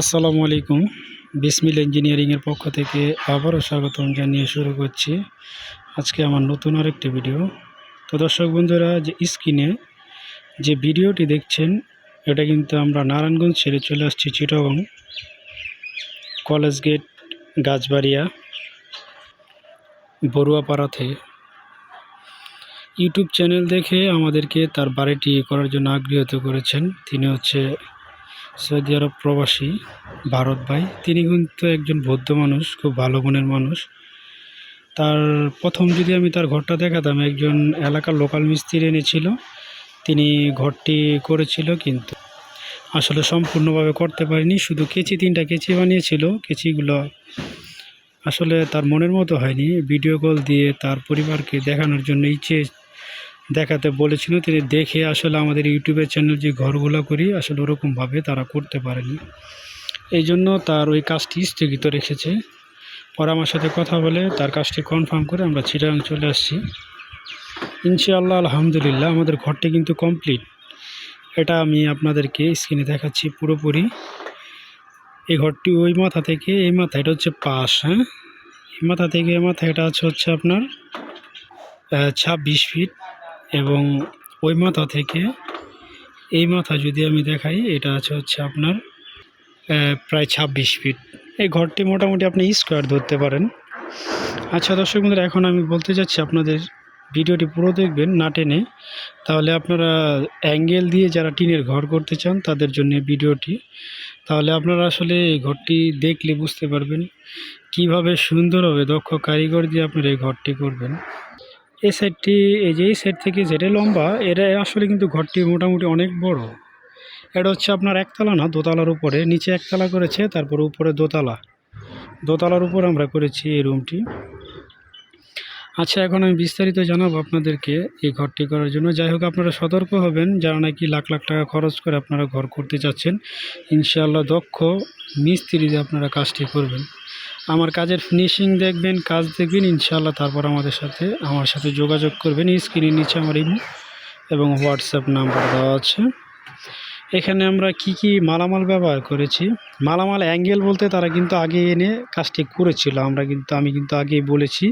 আসসালামু আলাইকুম। বিসমিল ইঞ্জিনিয়ারিংয়ের পক্ষ থেকে আবারও স্বাগতম জানিয়ে শুরু করছি। আজকে আমার নতুন আরেকটি ভিডিও। তো দর্শক বন্ধুরা, যে স্ক্রিনে যে ভিডিওটি দেখছেন, এটা কিন্তু আমরা নারায়ণগঞ্জ ছেড়ে চলে আসছি চিটগং কলেজ গেট, গাছবাড়িয়া বড়ুয়াপাড়া থেকে ইউটিউব চ্যানেল দেখে আমাদেরকে তার বাড়িটি করার জন্য আগ্রহীত করেছেন। তিনি হচ্ছে সৌদি আরব প্রবাসী ভারত ভাই। তিনি কিন্তু একজন বৌদ্ধ মানুষ, খুব ভালো মনের মানুষ। তার প্রথম যদি আমি তার ঘরটা দেখাতাম, একজন এলাকার লোকাল মিস্ত্রি এনেছিল তিনি ঘরটি করেছিল কিন্তু আসলে সম্পূর্ণভাবে করতে পারিনি। শুধু কেচি, তিনটা কেচি বানিয়েছিল। কেচিগুলো আসলে তার মনের মতো হয়নি। ভিডিও কল দিয়ে তার পরিবারকে দেখানোর জন্য ইচ্ছে দেখাতে বলেছিল, তিনি দেখে আসলে আমাদের ইউটিউবের চ্যানেল যে ঘরগুলো করি, আসলে ওরকমভাবে তারা করতে পারেনি। এই জন্য তার ওই কাজটি স্থগিত রেখেছে। পরে আমার সাথে কথা বলে তার কাজটি কনফার্ম করে আমরা চিটাগাং চলে আসছি। ইনশাআল্লাহ, আলহামদুলিল্লাহ, আমাদের ঘরটি কিন্তু কমপ্লিট এটা আমি আপনাদেরকে স্ক্রিনে দেখাচ্ছি পুরোপুরি। এই ঘরটি ওই মাথা থেকে, এই মাথা, এটা হচ্ছে পাশ হ্যাঁ? এই মাথা থেকে, এই মাথা এটা আছে হচ্ছে আপনার ছাব্বিশ ফিট এবং ওই মাথা থেকে এই মাথা যদি আমি দেখাই, এটা আছে হচ্ছে আপনার প্রায় ছাব্বিশ ফিট এই ঘরটি মোটামুটি আপনি স্কোয়ার ধরতে পারেন। আচ্ছা দর্শক বন্ধুরা, এখন আমি বলতে যাচ্ছি আপনাদের ভিডিওটি পুরো দেখবেন, না টেনে। তাহলে আপনারা অ্যাঙ্গেল দিয়ে যারা টিনের ঘর করতে চান, তাদের জন্য ভিডিওটি। তাহলে আপনারা আসলে এই ঘরটি দেখলে বুঝতে পারবেন কীভাবে সুন্দরভাবে দক্ষ কারিগর দিয়ে আপনারা এই ঘরটি করবেন। এই সাইডটি, এই যে এই সাইড থেকে যেটা লম্বা, এটা আসলে কিন্তু ঘরটি মোটামুটি অনেক বড়। এটা হচ্ছে আপনার একতলা না, দোতলার উপরে। নিচে একতলা করেছে, তারপর উপরে দোতলা। দোতলার উপর আমরা করেছি এই রুমটি। আচ্ছা এখন আমি বিস্তারিত জানাব আপনাদেরকে এই ঘরটি করার জন্য। যাই হোক, আপনারা সতর্ক হবেন, যারা নাকি লাখ লাখ টাকা খরচ করে আপনারা ঘর করতে চাচ্ছেন। ইনশাআল্লাহ দক্ষ মিস্ত্রি দিয়ে আপনারা কাজটি করবেন। আমার কাজের ফিনিশিং দেখবেন, কাজ দেখবেন ইনশাল্লাহ তারপর আমাদের সাথে আমার সাথে যোগাযোগ করবেন। স্ক্রিনের নিচে আমার ইমো এবং হোয়াটসঅ্যাপ নাম্বার দেওয়া আছে। এখানে আমরা কি কি মালামাল ব্যবহার করেছি? মালামাল অ্যাঙ্গেল বলতে তারা কিন্তু আগে এনে কাজটি করেছিল, আমরা কিন্তু, আমি কিন্তু আগেই বলেছি।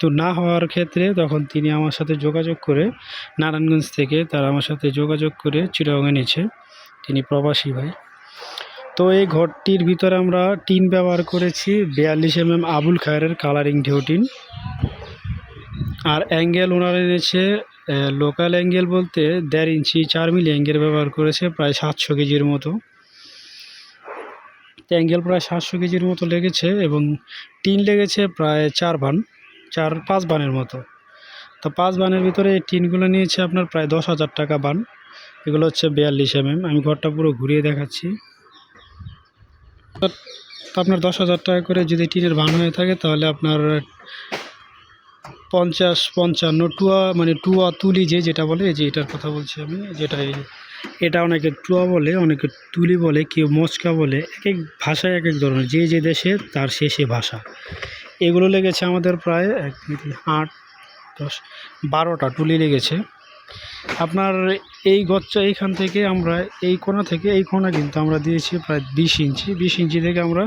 তো না হওয়ার ক্ষেত্রে তখন তিনি আমার সাথে যোগাযোগ করে নারায়ণগঞ্জ থেকে তারা আমার সাথে যোগাযোগ করে চিটাগাং এনেছে তিনি প্রবাসী ভাই। তো এই ঘরটির ভিতরে আমরা টিন ব্যবহার করেছি, বিয়াল্লিশ M M Abul Khair colouring ঢেউ টিন। আর অ্যাঙ্গেল ওনার এনেছে লোকাল অ্যাঙ্গেল বলতে দেড় ইঞ্চি, চার মিলি অ্যাঙ্গেল ব্যবহার করেছে, প্রায় সাতশো কেজির মতো। অ্যাঙ্গেল প্রায় সাতশো কেজির মতো লেগেছে এবং টিন লেগেছে প্রায় চার বান, চার, পাঁচ বানের মতো। তো পাঁচ বানের ভিতরে এই টিনগুলো নিয়েছে আপনার প্রায় দশ হাজার টাকা বান। এগুলো হচ্ছে বিয়াল্লিশ এম আমি ঘরটা পুরো ঘুরিয়ে দেখাচ্ছি। আপনার দশ হাজার টাকা করে যদি টিনের বান হয়ে থাকে, তাহলে আপনার পঞ্চাশ, পঞ্চান্ন, টুয়া মানে টুয়া তুলি যে যেটা বলে যে এটার কথা বলছি আমি, যেটা এটা অনেকে টুয়া বলে, অনেকে তুলি বলে, কেউ মচকা বলে, এক এক ভাষায় এক এক ধরনের, যে যে দেশে তার সে সে ভাষা। এগুলো লেগেছে আমাদের প্রায় এক আট, দশ, বারোটা টুলি লেগেছে। আপনার এই গচ্চা এইখান থেকে আমরা, এই কোণা থেকে এই কোণা কিন্তু আমরা দিয়েছি প্রায় বিশ ইঞ্চি। বিশ ইঞ্চি থেকে আমরা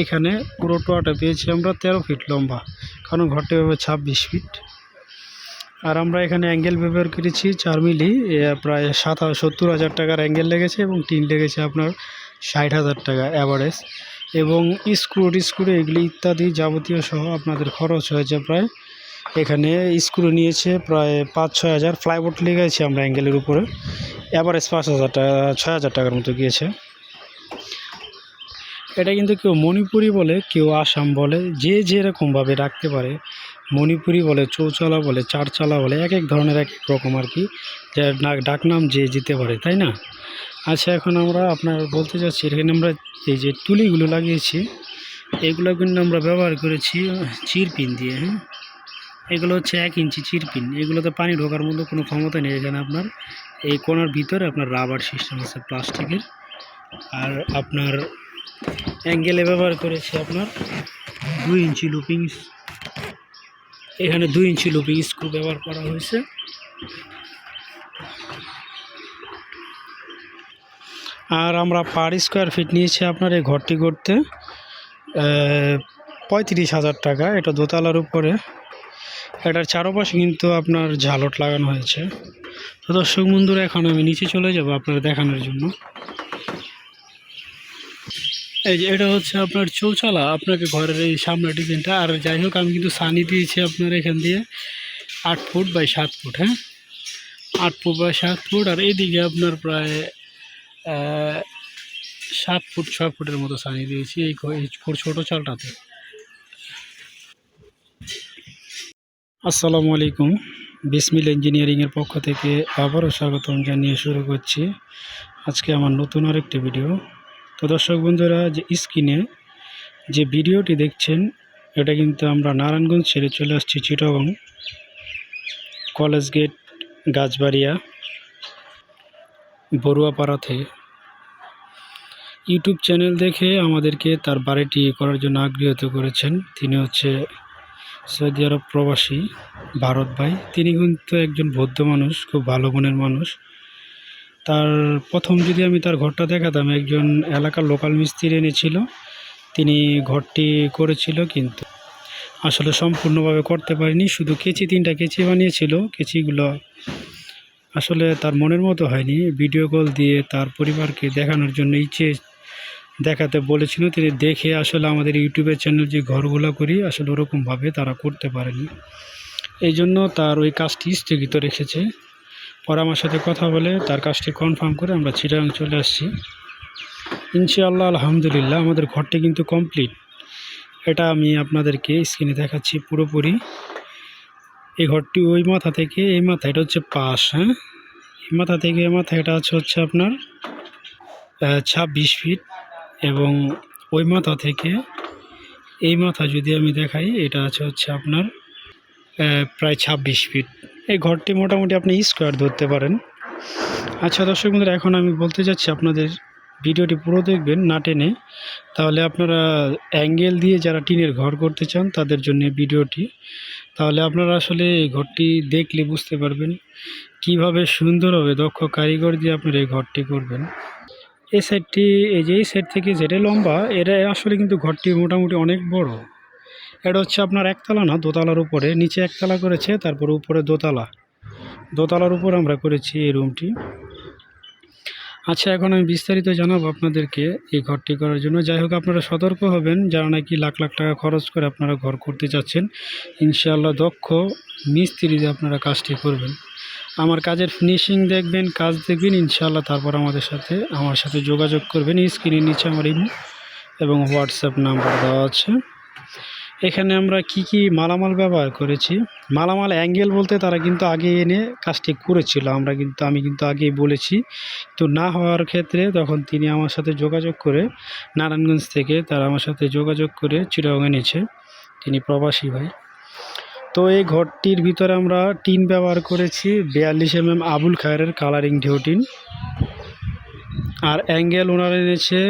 এইখানে পুরো টোয়াটা পেয়েছি আমরা তেরো ফিট লম্বা, কারণ ঘরটি হবে ছাব্বিশ ফিট। আর আমরা এখানে অ্যাঙ্গেল ব্যবহার করেছি চার মিলি প্রায় সাত, সত্তর হাজার টাকার অ্যাঙ্গেল লেগেছে এবং টিন লেগেছে আপনার ষাট হাজার টাকা অ্যাভারেজ এবং স্ক্রু টিস্ক্রু এগুলি ইত্যাদি যাবতীয় সহ আপনাদের খরচ হয়েছে প্রায় এখানে স্ক্রু নিয়েছে প্রায় পাঁচ, ছয় হাজার। ফ্লাইবোর্ড লেগেছে আমরা অ্যাঙ্গেলের উপরে। অ্যাভারেজ পাঁচ হাজার টাকা ছয় হাজার টাকার মতো গিয়েছে। এটা কিন্তু কেউ মণিপুরি বলে, কেউ আসাম বলে, যে যেরকমভাবে রাখতে পারে। মণিপুরি বলে, চৌচালা বলে, চারচালা বলে, এক এক ধরনের এক এক রকম আর কি। যার ডাক- ডাকনাম যে যেতে পারে, তাই না? আচ্ছা এখন আমরা আপনার বলতে চাচ্ছি, এখানে আমরা এই যে তুলিগুলো লাগিয়েছি, এগুলো কিন্তু আমরা ব্যবহার করেছি চিরপিন দিয়ে হ্যাঁ? এগুলো হচ্ছে এক ইঞ্চি চিরপিন। এগুলোতে পানি ঢোকার মতো কোনো ক্ষমতা নেই এখানে আপনার। এই কোণার ভিতরে আপনার রাবার সিস্টেম আছে, প্লাস্টিকের। আর আপনার অ্যাঙ্গেলে ব্যবহার করেছি আপনার দুই ইঞ্চি লুপিং এখানে দুই ইঞ্চি লুপিং স্ক্রু ব্যবহার করা হয়েছে। আর আমরা পার স্কোয়ার ফিট নিয়েছি আপনার এই ঘরটি করতে পঁয়ত্রিশ হাজার টাকা। এটা দোতলার উপরে। এটার চারপাশে কিন্তু আপনার ঝালট লাগানো হয়েছে। তো দর্শক বন্ধুরা, এখন আমি নিচে চলে যাব আপনার দেখানোর জন্য। এই যে এটা হচ্ছে আপনার চৌচালা, আপনাকে ঘরের এই সামনে ডিজাইনটা। আর যাই হোক, আমি কিন্তু সানি দিয়েছি আপনার এখান দিয়ে আট ফুট বাই সাত ফুট হ্যাঁ? আট ফুট বাই সাত ফুট, আর এইদিকে আপনার প্রায় সাত ফুট, ছয় ফুটের মতো সানি দিয়েছি এই ছোটো চালটাতে। আসসালামু আলাইকুম। বিসমিল ইঞ্জিনিয়ারিংয়ের পক্ষ থেকে আবারও স্বাগতম জানিয়ে শুরু করছি। আজকে আমার নতুন আরেকটি ভিডিও। তো দর্শক বন্ধুরা, যে স্ক্রিনে যে ভিডিওটি দেখছেন, এটা কিন্তু আমরা নারায়ণগঞ্জ ছেড়ে চলে আসছি চিটাগং কলেজ গেট, গাছবাড়িয়া বড়ুয়াপাড়া থেকে ইউটিউব চ্যানেল দেখে আমাদেরকে তার বাড়িটি করার জন্য আগ্রহীত করেছেন। তিনি হচ্ছে সৌদি আরব প্রবাসী ভারত ভাই। তিনি কিন্তু একজন বৌদ্ধ মানুষ, খুব ভালো মনের মানুষ। তার প্রথম যদি আমি তার ঘরটা দেখাতাম, একজন এলাকার লোকাল মিস্ত্রি এনেছিল তিনি ঘরটি করেছিল কিন্তু আসলে সম্পূর্ণভাবে করতে পারিনি। শুধু কেচি, তিনটা কেচি বানিয়েছিল। কেচিগুলো আসলে তার মনের মতো হয়নি। ভিডিও কল দিয়ে তার পরিবারকে দেখানোর জন্য ইচ্ছে দেখাতে বলেছিল, তিনি দেখে আসলে আমাদের ইউটিউবের চ্যানেল যে ঘরগুলো করি, আসলে ওরকমভাবে তারা করতে পারেনি। এই জন্য তার ওই কাজটি স্থগিত রেখেছে। পরে আমার সাথে কথা বলে তার কাজটি কনফার্ম করে আমরা চিটাগাং চলে আসছি। ইনশাআল্লাহ, আলহামদুলিল্লাহ, আমাদের ঘরটি কিন্তু কমপ্লিট এটা আমি আপনাদেরকে স্ক্রিনে দেখাচ্ছি পুরোপুরি। এই ঘরটি ওই মাথা থেকে, এই মাথা, এটা হচ্ছে পাশ হ্যাঁ? এই মাথা থেকে, এই মাথা এটা আছে হচ্ছে আপনার ছাব্বিশ ফিট এবং ওই মাথা থেকে এই মাথা যদি আমি দেখাই, এটা আছে হচ্ছে আপনার প্রায় ছাব্বিশ ফিট। এই ঘরটি মোটামুটি আপনি স্কোয়ার ধরতে পারেন। আচ্ছা দর্শক বন্ধুরা, এখন আমি বলতে যাচ্ছি আপনাদের ভিডিওটি পুরো দেখবেন, না টেনে। তাহলে আপনারা অ্যাঙ্গেল দিয়ে যারা টিনের ঘর করতে চান, তাদের জন্য ভিডিওটি। তাহলে আপনারা আসলে এই ঘরটি দেখলে বুঝতে পারবেন কীভাবে সুন্দরভাবে দক্ষ কারিগর দিয়ে আপনারা এই ঘরটি করবেন। এই সাইডটি, এই যে এই সাইড থেকে যেটা লম্বা, এটা আসলে কিন্তু ঘরটি মোটামুটি অনেক বড়। এটা হচ্ছে আপনার একতলা না, দোতলার উপরে। নিচে একতলা করেছে, তারপর উপরে দোতলা। দোতলার উপর আমরা করেছি এই রুমটি। আচ্ছা এখন আমি বিস্তারিত জানাব আপনাদেরকে এই ঘরটি করার জন্য। যাই হোক, আপনারা সতর্ক হবেন, যারা নাকি লাখ লাখ টাকা খরচ করে আপনারা ঘর করতে চাচ্ছেন। ইনশাআল্লাহ দক্ষ মিস্ত্রি দিয়ে আপনারা কাজটি করবেন। আমার কাজের ফিনিশিং দেখবেন, কাজ দেখবেন, ইনশাআল্লাহ তারপর আমাদের সাথে, আমার সাথে যোগাযোগ করবেন। স্ক্রিনের নিচে আমার ইমো এবং হোয়াটসঅ্যাপ নাম্বার দেওয়া আছে। এখানে আমরা কি কি মালামাল ব্যবহার করেছি? মালামাল অ্যাঙ্গেল বলতে তারা কিন্তু আগে এনে কাজটি করেছিল, আমরা কিন্তু, আমি কিন্তু আগেই বলেছি। তো না হওয়ার ক্ষেত্রে তখন তিনি আমার সাথে যোগাযোগ করে নারায়ণগঞ্জ থেকে তারা আমার সাথে যোগাযোগ করে চিটাগাং এনেছে। তিনি প্রবাসী ভাই। তো এই ঘরটির ভিতরে আমরা টিন ব্যবহার করেছি, বিয়াল্লিশ M M Abul Khair colouring ঢেউ টিন আর অ্যাঙ্গেল ওনারা এনেছে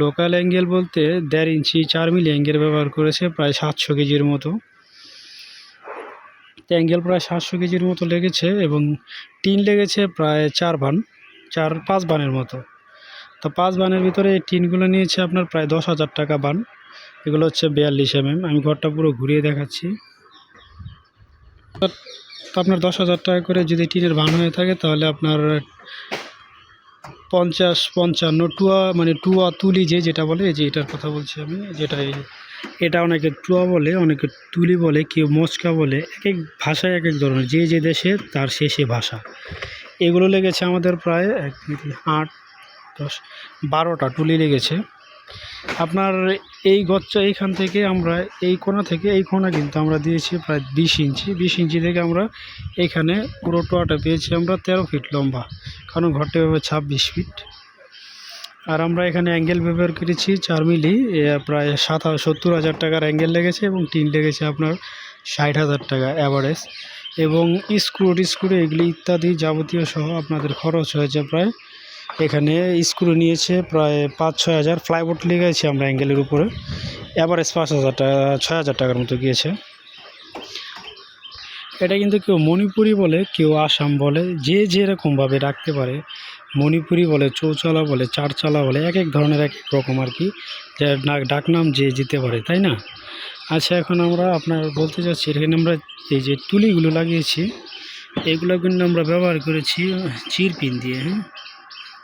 লোকাল অ্যাঙ্গেল বলতে দেড় ইঞ্চি, চার মিলি অ্যাঙ্গেল ব্যবহার করেছে, প্রায় সাতশো কেজির মতো। অ্যাঙ্গেল প্রায় সাতশো কেজির মতো লেগেছে এবং টিন লেগেছে প্রায় চার বান, চার, পাঁচ বানের মতো। তো পাঁচ বানের ভিতরে এই টিনগুলো নিয়েছে আপনার প্রায় দশ হাজার টাকা বান। এগুলো হচ্ছে বিয়াল্লিশ এম আমি ঘরটা পুরো ঘুরিয়ে দেখাচ্ছি। আপনার দশ হাজার টাকা করে যদি টিনের বান হয়ে থাকে, তাহলে আপনার পঞ্চাশ, পঞ্চান্ন, টুয়া মানে টুয়া তুলি যে যেটা বলে যে এটার কথা বলছি আমি, যেটা এটা অনেকে টুয়া বলে, অনেকে তুলি বলে, কেউ মচকা বলে, এক এক ভাষায় এক এক ধরনের, যে যে দেশে তার সে সে ভাষা। এগুলো লেগেছে আমাদের প্রায় এক আট, দশ, বারোটা টুলি লেগেছে। আপনার এই গচ্চা এইখান থেকে আমরা এই কোণা থেকে এই কোণা কিন্তু আমরা দিয়েছি প্রায় বিশ ইঞ্চি। বিশ ইঞ্চি থেকে আমরা এইখানে পুরো টোয়াটা পেয়েছি আমরা তেরো ফিট লম্বা, কারণ ঘরটি হবে ছাব্বিশ ফিট। আর আমরা এখানে অ্যাঙ্গেল ব্যবহার করেছি চার মিলি প্রায় সাত সত্তর হাজার টাকার অ্যাঙ্গেল লেগেছে এবং টিন লেগেছে আপনার ষাট হাজার টাকা অ্যাভারেজ এবং স্ক্রু টিস্ক্রু এগুলি ইত্যাদি যাবতীয় সহ আপনাদের খরচ হয়েছে প্রায় এখানে স্ক্রু নিয়েছে প্রায় পাঁচ, ছয় হাজার। ফ্লাইবোর্ড লেগেছে আমরা অ্যাঙ্গেলের উপরে। অ্যাভারেজ পাঁচ হাজার টাকা ছয় হাজার টাকার মতো গিয়েছে। এটা কিন্তু কেউ মণিপুরি বলে, কেউ আসাম বলে, যে যেরকমভাবে রাখতে পারে, মণিপুরি বলে, চৌচালা বলে, চারচালা বলে এক এক ধরনের এক এক রকম আর কি। ডাকনাম যে যেতে পারে, তাই না? আচ্ছা এখন আমরা আপনার বলতে চাচ্ছি এখানে আমরা এই যে তুলিগুলো লাগিয়েছি, এগুলো কিন্তু আমরা ব্যবহার করেছি চিরপিন দিয়ে হ্যাঁ?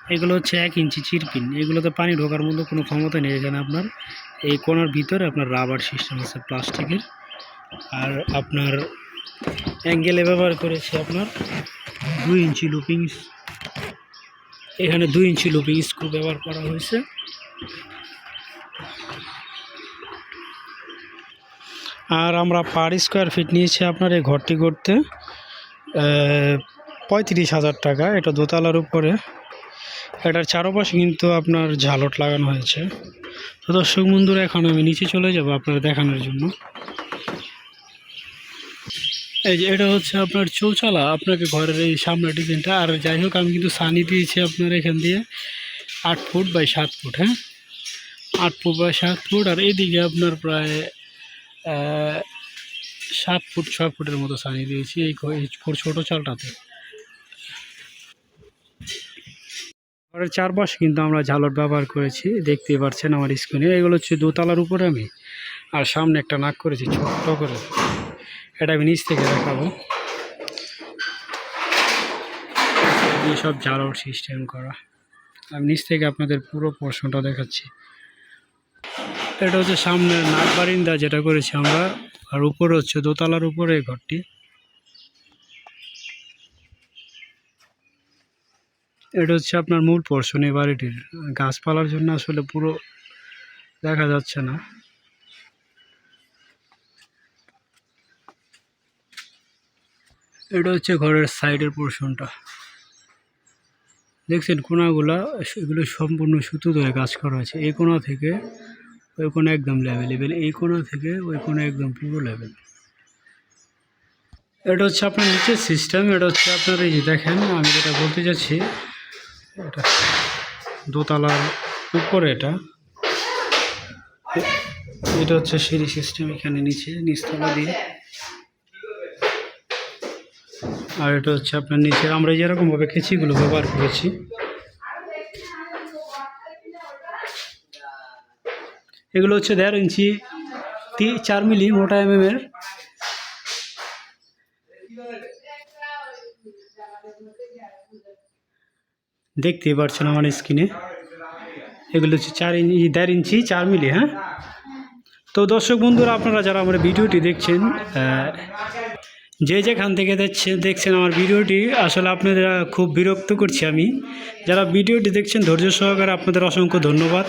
এগুলো হচ্ছে এক ইঞ্চি চিরপিন। এগুলোতে পানি ঢোকার মতো কোনো ক্ষমতা নেই এখানে আপনার। এই কোনার ভিতরে আপনার রাবার সিস্টেম আছে প্লাস্টিকের। আর আপনার অ্যাঙ্গেলে ব্যবহার করেছি আপনার দুই ইঞ্চি লুপিং এখানে দুই ইঞ্চি লুপিং স্ক্রু ব্যবহার করা হয়েছে। আর আমরা পার স্কোয়ার ফিট নিয়েছি আপনার এই ঘরটি করতে পঁয়ত্রিশ হাজার টাকা। এটা দোতলার উপরে। এটার চারপাশে কিন্তু আপনার ঝালট লাগানো হয়েছে। তো দর্শক বন্ধুরা, এখন আমি নিচে চলে যাব আপনার দেখানোর জন্য। এই যে এটা হচ্ছে আপনার চৌচালা, আপনাকে ঘরের এই সামনের ডিজাইনটা। আর যাই হোক, আমি কিন্তু সানি দিয়েছি আপনার এখান দিয়ে আট ফুট বাই সাত ফুট হ্যাঁ? আট ফুট বাই সাত ফুট, আর এদিকে আপনার প্রায় সাত ফুট, ছয় ফুটের মতো সানি দিয়েছি এই ছোটো চালটাতে। ঘরের চারপাশে কিন্তু আমরা ঝালট ব্যবহার করেছি, দেখতেই পাচ্ছেন আমার স্ক্রিনে এগুলো হচ্ছে দোতলার উপরে আমি, আর সামনে একটা নাক করেছি ছোট্ট করে। এটা আমি নিচ থেকে দেখাবো। এইসব ঝালট সিস্টেম করা। আমি নিচ থেকে আপনাদের পুরো পোর্শনটা দেখাচ্ছি। এটা হচ্ছে সামনে নাক বারিন্দা যেটা করেছি আমরা, আর উপরে হচ্ছে দোতলার উপরে ঘরটি। এটা হচ্ছে আপনার মূল পোর্শন এই বাড়িটির গাছপালার জন্য আসলে পুরো দেখা যাচ্ছে না। এটা হচ্ছে ঘরের সাইডের পোর্শনটা দেখছেন কোনাগুলা, এগুলো সম্পূর্ণ সুতো ধরে কাজ করা আছে। এই কোনা থেকে ওই কোনা একদম লেভেল এই কোনা থেকে ওই কোনা একদম পুরো লেভেল এটা হচ্ছে আপনার নিচের সিস্টেম এটা হচ্ছে আপনার এই যে দেখেন, আমি যেটা বলতে চাচ্ছি এটা দোতলার উপরে এটা। এটা হচ্ছে সিঁড়ি সিস্টেম এখানে নিচে, নিচতলা দিয়ে। আর এটা হচ্ছে আপনার নিচে, আমরা যেরকমভাবে কেচিগুলো ব্যবহার করেছি। এগুলো হচ্ছে দেড় ইঞ্চি চার মিলি মোটা এম দেখতেই পারছেন আমার স্ক্রিনে। এগুলো হচ্ছে চার ইঞ্চি দেড় ইঞ্চি, চার মিলি হ্যাঁ? তো দর্শক বন্ধুরা, আপনারা যারা আমার ভিডিওটি দেখছেন যে যেখান থেকে দেখছেন দেখছেন আমার ভিডিওটি, আসলে আপনাদের খুব বিরক্ত করছি আমি। যারা ভিডিওটি দেখছেন, ধৈর্য সহকারে আপনাদের অসংখ্য ধন্যবাদ।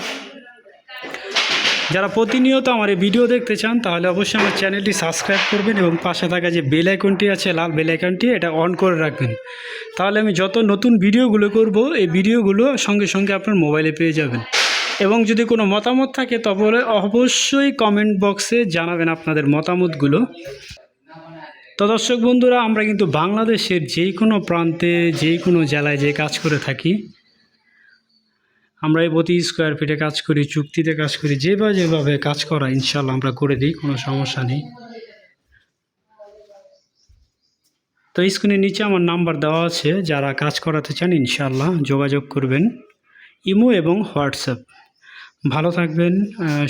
যারা প্রতিনিয়ত আমার এই ভিডিও দেখতে চান, তাহলে অবশ্যই আমার চ্যানেলটি সাবস্ক্রাইব করবেন এবং পাশে থাকা যে বেল আইকনটি আছে, লাল বেল আইকনটি, এটা অন করে রাখবেন। তাহলে আমি যত নতুন ভিডিওগুলো করব, এই ভিডিওগুলো সঙ্গে সঙ্গে আপনার মোবাইলে পেয়ে যাবেন। এবং যদি কোনো মতামত থাকে, তবে অবশ্যই কমেন্ট বক্সে জানাবেন আপনাদের মতামতগুলো। তো দর্শক বন্ধুরা, আমরা কিন্তু বাংলাদেশের যেই কোনো প্রান্তে যেই কোনো জেলায় যে কাজ করে থাকি, আমরা এই প্রতি স্কোয়ার ফিটে কাজ করি, চুক্তিতে কাজ করি, যেভাবে যেভাবে কাজ করা ইনশাল্লাহ আমরা করে দিই, কোনো সমস্যা নেই। তো স্ক্রিনের নিচে আমার নাম্বার দেওয়া আছে, যারা কাজ করাতে চান ইনশাল্লাহ যোগাযোগ করবেন। ইমো এবং হোয়াটসঅ্যাপ। ভালো থাকবেন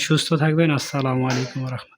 সুস্থ থাকবেন, আসসালামু আলাইকুম রহমতুল্লাহ।